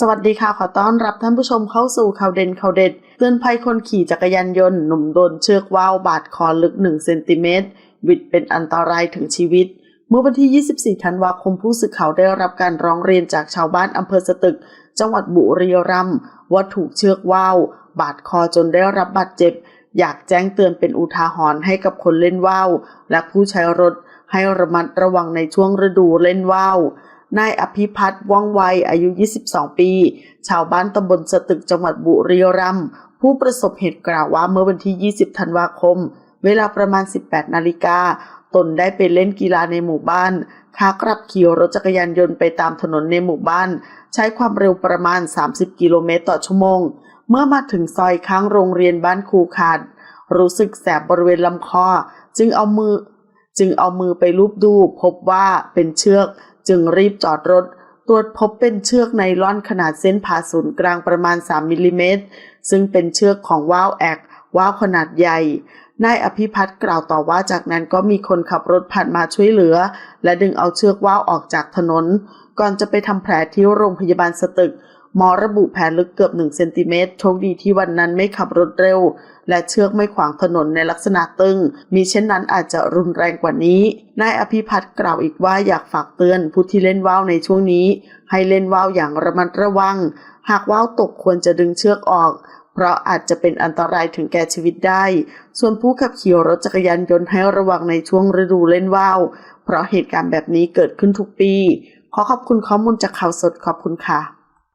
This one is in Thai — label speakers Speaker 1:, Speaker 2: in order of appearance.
Speaker 1: สวัสดีค่ะ ขอต้อนรับท่านผู้ชมเข้าสู่ข่าวเด่นข่าวเด็ดเตือนภัยคนขี่จักรยานยนต์หนุ่มโดนเชือกว่าวบาดคอลึก1เซนติเมตรวิดเป็นอันตรายถึงชีวิต เมื่อวันที่ 24 ธันวาคมผู้สื่อข่าวได้รับการร้องเรียนจากชาวบ้านอำเภอสตึก จังหวัดบุรีรัมย์ว่าถูกเชือกว่าวบาดคอจนได้รับบาดเจ็บ อยากแจ้งเตือนเป็นอุทาหรณ์ให้กับคนเล่นว่าวและผู้ใช้รถให้ระมัดระวังในช่วงฤดูเล่นว่าว นายอภิพัฒน์ว่องไวอายุ 22 ปี ชาวบ้านตำบลสตึกจังหวัดบุรีรัมย์ผู้ประสบเหตุกล่าวว่าเมื่อวันที่ 20 ธันวาคม เวลาประมาณ 18 นาฬิกา ตนได้ไปเล่นกีฬาในหมู่บ้านขากลับขี่รถจักรยานยนต์ไปตามถนนในหมู่บ้าน ใช้ความเร็วประมาณ 30 กิโลเมตรต่อชั่วโมง เมื่อมาถึงซอยข้างโรงเรียนบ้านคูขาดรู้สึกแสบบริเวณลำคอ จึงเอามือ จึงเอามือไปลูบดู พบว่าเป็นเชือก จึงรีบจอดรถตรวจพบเป็นเชือกไนล่อนขนาดเส้นผ่าศูนย์กลางประมาณ 3 มิลลิเมตร ซึ่งเป็นเชือกของว่าวแอกว่าวขนาดใหญ่ นายอภิพัฒน์กล่าวต่อว่าจากนั้นก็มีคนขับรถผ่านมาช่วยเหลือ และดึงเอาเชือกว่าวออกจากถนน ก่อนจะไปทำแผลที่โรงพยาบาลสตึก หมอระบุแผลลึกเกือบ1เซนติเมตรโชคดีที่วันนั้นไม่ขับรถเร็ว และเชือกไม่ขวางถนนในลักษณะตึง มีเช่นนั้นอาจจะรุนแรงกว่านี้ นายอภิพัฒน์กล่าวอีกว่าอยากฝากเตือนผู้ที่เล่นว่าวในช่วงนี้ ให้เล่นว่าวอย่างระมัดระวัง หากว่าวตกควรจะดึงเชือกออก เพราะอาจจะเป็นอันตรายถึงแก่ชีวิตได้ ส่วนผู้ขับขี่รถจักรยานยนต์ให้ระวังในช่วงฤดูเล่นว่าว เพราะเหตุการณ์แบบนี้เกิดขึ้นทุกปี ขอขอบคุณข้อมูลจากข่าวสดขอบคุณค่ะ